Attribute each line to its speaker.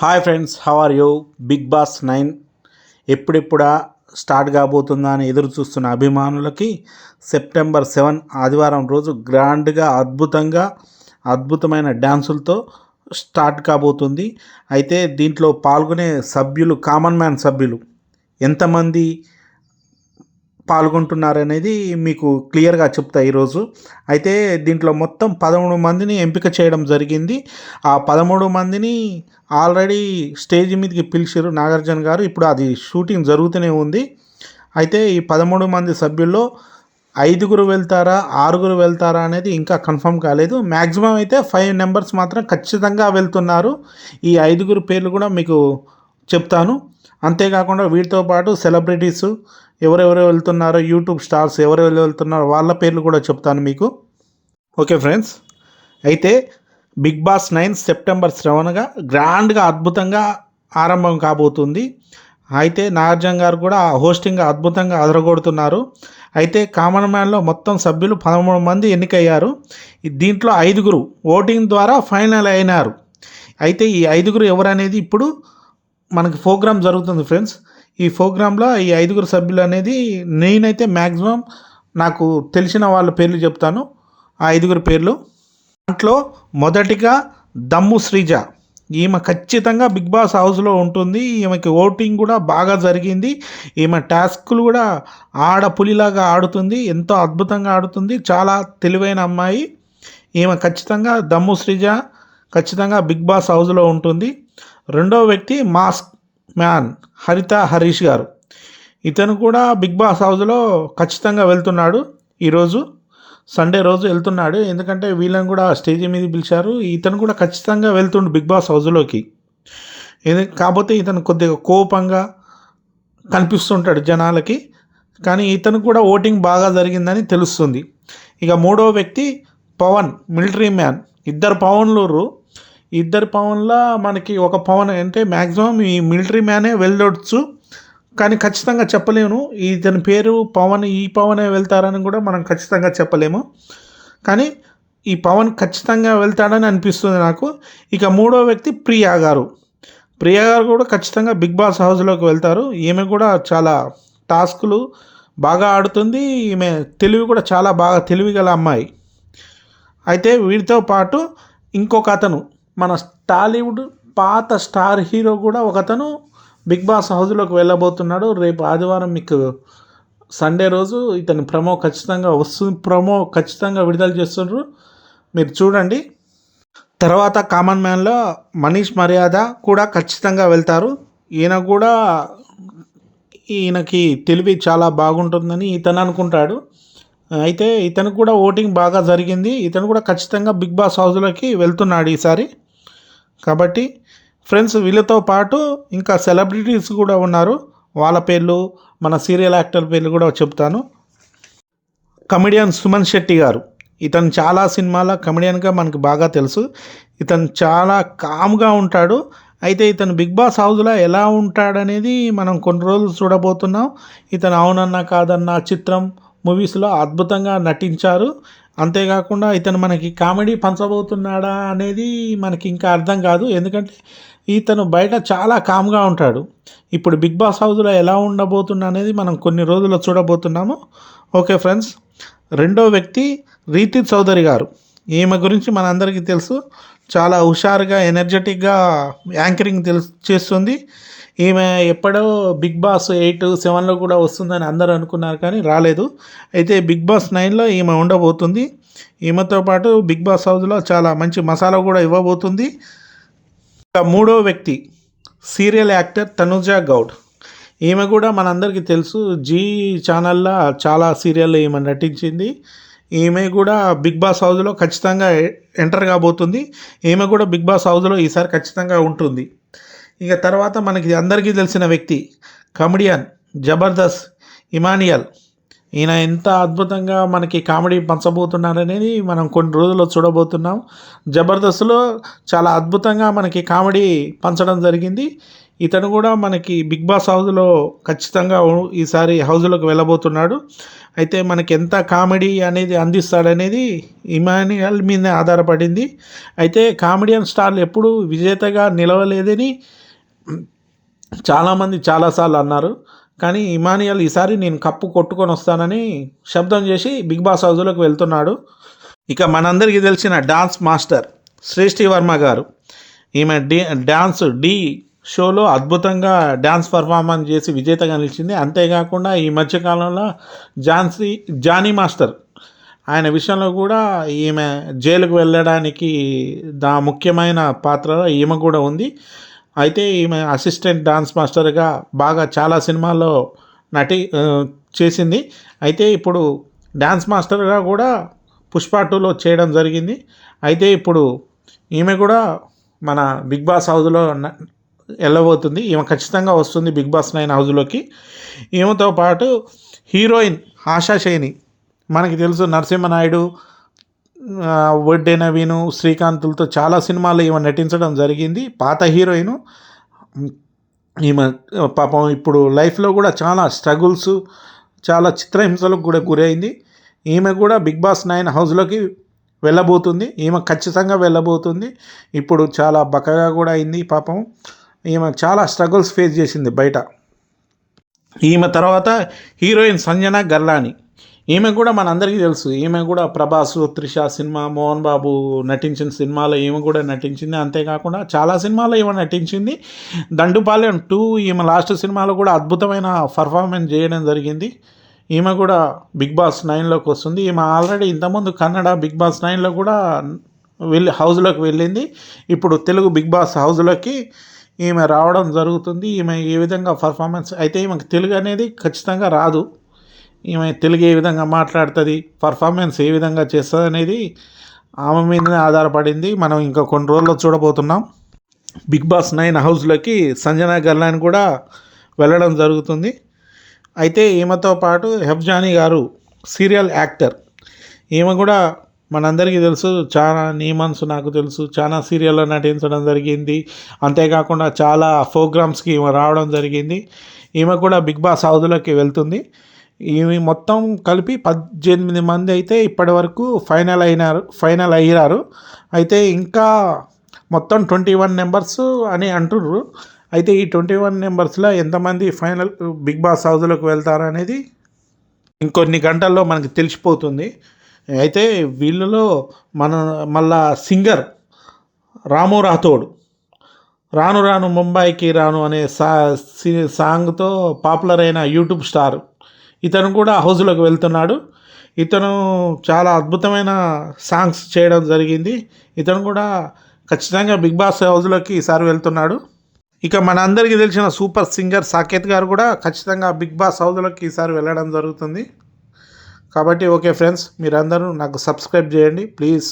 Speaker 1: Hi friends how are you Bigg Boss nine ఎప్పుడెప్పుడా start కాబోతుందా అని ఎదురు చూస్తున్న అభిమానులకి సెప్టెంబర్ సెవెన్ ఆదివారం రోజు గ్రాండ్గా అద్భుతంగా అద్భుతమైన డ్యాన్సులతో స్టార్ట్ కాబోతుంది. అయితే దీంట్లో పాల్గొనే సభ్యులు కామన్ మ్యాన్ సభ్యులు ఎంతమంది? పాల్గొంటున్నారనేది మీకు క్లియర్గా చెప్తా ఈరోజు. అయితే దీంట్లో మొత్తం పదమూడు మందిని ఎంపిక చేయడం జరిగింది. ఆ పదమూడు మందిని ఆల్రెడీ స్టేజ్ మీదకి పిలిచారు నాగార్జున గారు. ఇప్పుడు అది షూటింగ్ జరుగుతూనే ఉంది. అయితే ఈ పదమూడు మంది సభ్యుల్లో ఐదుగురు వెళ్తారా ఆరుగురు వెళ్తారా అనేది ఇంకా కన్ఫర్మ్ కాలేదు. మ్యాక్సిమం అయితే ఫైవ్ నెంబర్స్ మాత్రం ఖచ్చితంగా వెళ్తున్నారు. ఈ ఐదుగురు పేర్లు కూడా మీకు చెప్తాను. అంతేకాకుండా వీటితో పాటు సెలబ్రిటీస్ ఎవరెవరు వెళ్తున్నారో యూట్యూబ్ స్టార్స్ ఎవరెవరు వెళ్తున్నారో వాళ్ళ పేర్లు కూడా చెప్తాను మీకు. ఓకే ఫ్రెండ్స్ అయితే బిగ్ బాస్ నైన్ సెప్టెంబర్ సెవెన్గా గ్రాండ్గా అద్భుతంగా ఆరంభం కాబోతుంది. అయితే నాగార్జున గారు కూడా హోస్టింగ్ అద్భుతంగా అదరగొడుతున్నారు. అయితే కామన్ మ్యాన్లో మొత్తం సభ్యులు పదమూడు మంది ఎన్నికయ్యారు. దీంట్లో ఐదుగురు ఓటింగ్ ద్వారా ఫైనల్ అయినారు. అయితే ఈ ఐదుగురు ఎవరనేది ఇప్పుడు మనకి ప్రోగ్రామ్ జరుగుతుంది ఫ్రెండ్స్. ఈ ప్రోగ్రాంలో ఈ ఐదుగురు సభ్యులు అనేది నేనైతే మ్యాక్సిమం నాకు తెలిసిన వాళ్ళ పేర్లు చెప్తాను. ఆ ఐదుగురు పేర్లు. దాంట్లో మొదటిగా దమ్ము శ్రీజ. ఈమె ఖచ్చితంగా బిగ్ బాస్ హౌస్లో ఉంటుంది. ఈమెకి ఓటింగ్ కూడా బాగా జరిగింది. ఈమె టాస్క్లు కూడా ఆడ పులిలాగా ఆడుతుంది. ఎంతో అద్భుతంగా ఆడుతుంది. చాలా తెలివైన అమ్మాయి. ఈమె ఖచ్చితంగా దమ్ము శ్రీజ ఖచ్చితంగా బిగ్ బాస్ హౌస్లో ఉంటుంది. రెండో వ్యక్తి మాస్క్ మ్యాన్ హరిత హరీష్ గారు. ఇతను కూడా బిగ్ బాస్ హౌస్లో ఖచ్చితంగా వెళ్తున్నాడు. ఈరోజు సండే రోజు వెళ్తున్నాడు. ఎందుకంటే వీళ్ళని కూడా స్టేజ్ మీద పిలిచారు. ఇతను కూడా ఖచ్చితంగా వెళ్తుండు బిగ్ బాస్ హౌస్లోకి ఎందు- కాకపోతే ఇతను కొద్దిగా కోపంగా కనిపిస్తుంటాడు జనాలకి. కానీ ఇతను కూడా ఓటింగ్ బాగా జరిగిందని తెలుస్తుంది. ఇక మూడో వ్యక్తి పవన్ మిలిటరీ మ్యాన్. ఇద్దరు పవన్లు ఇద్దరు పవన్లో మనకి ఒక పవన్ అంటే మ్యాక్సిమం ఈ మిలిటరీ మ్యానే వెళ్ళొచ్చు కానీ ఖచ్చితంగా చెప్పలేను ఇతని పేరు పవన్ ఈ పవనే వెళ్తారని కూడా మనం ఖచ్చితంగా చెప్పలేము. కానీ ఈ పవన్ ఖచ్చితంగా వెళ్తాడని అనిపిస్తుంది నాకు. ఇక మూడో వ్యక్తి ప్రియా గారు. ప్రియా గారు కూడా ఖచ్చితంగా బిగ్ బాస్ హౌస్లోకి వెళ్తారు. ఈమె కూడా చాలా టాస్కులు బాగా ఆడుతుంది. ఈమె తెలివి కూడా చాలా బాగా తెలివి గల అమ్మాయి. అయితే వీటితో పాటు ఇంకొక అతను మన టాలీవుడ్ పాత స్టార్ హీరో కూడా ఒకతను బిగ్ బాస్ హౌస్లోకి వెళ్ళబోతున్నాడు. రేపు ఆదివారం మీకు సండే రోజు ఇతని ప్రమో ఖచ్చితంగా వస్తుంది. ప్రమో ఖచ్చితంగా విడుదల చేస్తుండ్రు. మీరు చూడండి. తర్వాత కామన్ మ్యాన్లో మనీష్ మర్యాద కూడా ఖచ్చితంగా వెళ్తారు. ఈయన కూడా ఈయనకి తెలివి చాలా బాగుంటుందని ఇతను అనుకుంటాడు. అయితే ఇతను కూడా ఓటింగ్ బాగా జరిగింది. ఇతను కూడా ఖచ్చితంగా బిగ్ బాస్ హౌస్లోకి వెళ్తున్నాడు ఈసారి. కాబట్టి ఫ్రెండ్స్ వీళ్ళతో పాటు ఇంకా సెలబ్రిటీస్ కూడా ఉన్నారు. వాళ్ళ పేర్లు మన సీరియల్ యాక్టర్ పేర్లు కూడా చెప్తాను. కమెడియన్ సుమన్ శెట్టి గారు. ఇతను చాలా సినిమాల కమెడియన్గా మనకు బాగా తెలుసు. ఇతను చాలా కామ్గా ఉంటాడు. అయితే ఇతను బిగ్ బాస్ హౌస్లో ఎలా ఉంటాడనేది మనం కొన్ని రోజులు చూడబోతున్నాం. ఇతను అవునన్నా కాదన్నా చిత్రం మూవీస్లో అద్భుతంగా నటించారు. అంతేకాకుండా ఇతను మనకి కామెడీ పంచబోతున్నాడా అనేది మనకి ఇంకా అర్థం కాదు. ఎందుకంటే ఇతను బయట చాలా కామ్గా ఉంటాడు. ఇప్పుడు బిగ్ బాస్ హౌస్లో ఎలా ఉండబోతున్నా అనేది మనం కొన్ని రోజుల్లో చూడబోతున్నాము. ఓకే ఫ్రెండ్స్ రెండో వ్యక్తి రీతి చౌదరి గారు. ఈమె గురించి మనందరికీ తెలుసు. చాలా హుషారుగా ఎనర్జెటిక్గా యాంకరింగ్ తెలుసు చేస్తుంది. ఈమె ఎప్పుడో బిగ్ బాస్ ఎయిట్ సెవెన్లో కూడా వస్తుందని అందరూ అనుకున్నారు కానీ రాలేదు. అయితే బిగ్ బాస్ నైన్లో ఈమె ఉండబోతుంది. ఈమెతో పాటు బిగ్ బాస్ హౌస్లో చాలా మంచి మసాలా కూడా ఇవ్వబోతుంది. మూడో వ్యక్తి సీరియల్ యాక్టర్ తనుజ గౌడ్. ఈమె కూడా మనందరికీ తెలుసు జీ ఛానల్లో చాలా సీరియల్ ఈమె నటించింది. ఈమె కూడా బిగ్ బాస్ హౌస్లో ఖచ్చితంగా ఎంటర్ కాబోతుంది. ఈమె కూడా బిగ్ బాస్ హౌస్లో ఈసారి ఖచ్చితంగా ఉంటుంది. ఇక తర్వాత మనకి అందరికీ తెలిసిన వ్యక్తి కమెడియన్ జబర్దస్త్ ఇమానియల్. ఈయన ఎంత అద్భుతంగా మనకి కామెడీ పంచబోతున్నారనేది మనం కొన్ని రోజుల్లో చూడబోతున్నాం. జబర్దస్త్లో చాలా అద్భుతంగా మనకి కామెడీ పంచడం జరిగింది. ఇతను కూడా మనకి బిగ్ బాస్ హౌస్లో ఖచ్చితంగా ఈసారి హౌస్లోకి వెళ్ళబోతున్నాడు. అయితే మనకి ఎంత కామెడీ అనేది అందిస్తాడనేది ఇమాన్యుయల్ మీద ఆధారపడింది. అయితే కామెడియన్ స్టార్లు ఎప్పుడు విజేతగా నిలవలేదని చాలామంది చాలాసార్లు అన్నారు కానీ ఇమానియల్ ఈసారి నేను కప్పు కొట్టుకొని వస్తానని శబ్దం చేసి బిగ్ బాస్ హౌస్లోకి వెళ్తున్నాడు. ఇక మనందరికీ తెలిసిన డాన్స్ మాస్టర్ శ్రేష్ఠి వర్మ గారు. ఈమె డి డ్యాన్స్ డి షోలో అద్భుతంగా డ్యాన్స్ పర్ఫార్మెన్స్ చేసి విజేతగా నిలిచింది. అంతేకాకుండా ఈ మధ్యకాలంలో ఝాన్సీ జానీ మాస్టర్ ఆయన విషయంలో కూడా ఈమె జైలుకు వెళ్ళడానికి దా ముఖ్యమైన పాత్ర ఈమె కూడా ఉంది. అయితే ఈమె అసిస్టెంట్ డాన్స్ మాస్టర్గా బాగా చాలా సినిమాల్లో నటి చేసింది. అయితే ఇప్పుడు డాన్స్ మాస్టర్గా కూడా పుష్ప టూలో చేయడం జరిగింది. అయితే ఇప్పుడు ఈమె కూడా మన బిగ్ బాస్ హౌస్లో న- వెళ్ళబోతుంది ఈమె ఖచ్చితంగా వస్తుంది బిగ్ బాస్ నైన్ హౌస్లోకి ఈమెతో పాటు హీరోయిన్ ఆశా శైని మనకి తెలుసు నరసింహనాయుడు వడ్డే నవీను శ్రీకాంతులతో చాలా సినిమాల్లో ఈమె నటించడం జరిగింది. పాత హీరోయిన్. ఈమె పాపం ఇప్పుడు లైఫ్లో కూడా చాలా స్ట్రగుల్స్ చాలా చిత్రహింసలకు కూడా గురైంది. ఈమె కూడా బిగ్ బాస్ నైన్ హౌస్లోకి వెళ్ళబోతుంది. ఈమె ఖచ్చితంగా వెళ్ళబోతుంది. ఇప్పుడు చాలా బక్కగా కూడా అయింది పాపం. ఈమె చాలా స్ట్రగుల్స్ ఫేస్ చేసింది బయట. ఈమె తర్వాత హీరోయిన్ సంజన గర్లాని. ఈమె కూడా మనందరికీ తెలుసు. ఈమె కూడా ప్రభాస్ త్రిష సినిమా మోహన్ బాబు నటించిన సినిమాలో ఈమె కూడా నటించింది. అంతేకాకుండా చాలా సినిమాల్లో ఈమె నటించింది. దండుపాలెం టూ ఈమె లాస్ట్ సినిమాలో కూడా అద్భుతమైన పర్ఫార్మెన్స్ చేయడం జరిగింది. ఈమె కూడా బిగ్ బాస్ నైన్లోకి వస్తుంది. ఈమె ఆల్రెడీ ఇంతకుముందు కన్నడ బిగ్ బాస్ నైన్లో కూడా వెళ్ళి హౌస్లోకి వెళ్ళింది. ఇప్పుడు తెలుగు బిగ్ బాస్ హౌస్లోకి ఈమె రావడం జరుగుతుంది. ఈమె ఏ విధంగా పర్ఫార్మెన్స్ అయితే ఈమెకు తెలుగు అనేది ఖచ్చితంగా రాదు. ఈమె తెలుగు ఏ విధంగా మాట్లాడుతుంది పర్ఫార్మెన్స్ ఏ విధంగా చేస్తుంది అనేది ఆమె మీదనే ఆధారపడింది. మనం ఇంకా కొన్ని రోజుల్లో చూడబోతున్నాం. బిగ్ బాస్ నైన్ హౌస్లోకి సంజన గర్లాని కూడా వెళ్ళడం జరుగుతుంది. అయితే ఈమెతో పాటు హెఫ్జానీ గారు సీరియల్ యాక్టర్. ఈమె కూడా మనందరికీ తెలుసు చాలా నీ మనసు నాకు తెలుసు చాలా సీరియల్లో నటించడం జరిగింది. అంతేకాకుండా చాలా ప్రోగ్రామ్స్కి ఈమె రావడం జరిగింది. ఈమె కూడా బిగ్ బాస్ హౌస్లోకి వెళ్తుంది. ఇవి మొత్తం కలిపి పద్దెనిమిది మంది అయితే ఇప్పటి వరకు ఫైనల్ అయినారు ఫైనల్ అయ్యారు. అయితే ఇంకా మొత్తం ట్వంటీ వన్ నెంబర్స్ అని అంటుర్రు. అయితే ఈ ట్వంటీ వన్ నెంబర్స్లో ఎంతమంది ఫైనల్ బిగ్ బాస్ హౌస్లోకి వెళ్తారు అనేది ఇంకొన్ని గంటల్లో మనకి తెలిసిపోతుంది. అయితే వీళ్ళలో మన మళ్ళా సింగర్ రాము రాథోడ్. రాను రాను ముంబైకి రాను అనే సా సి- సాంగ్తో పాపులర్ అయిన యూట్యూబ్ స్టార్. ఇతను కూడా హౌస్లోకి వెళ్తున్నాడు. ఇతను చాలా అద్భుతమైన సాంగ్స్ చేయడం జరిగింది. ఇతను కూడా ఖచ్చితంగా బిగ్ బాస్ హౌస్లోకి ఈసారి వెళ్తున్నాడు. ఇక మన అందరికీ తెలిసిన సూపర్ సింగర్ సాకేత్ గారు కూడా ఖచ్చితంగా బిగ్ బాస్ హౌస్లోకి ఈసారి వెళ్ళడం జరుగుతుంది. కాబట్టి ఓకే ఫ్రెండ్స్ మీరందరూ నాకు సబ్స్క్రైబ్ చేయండి. ప్లీజ్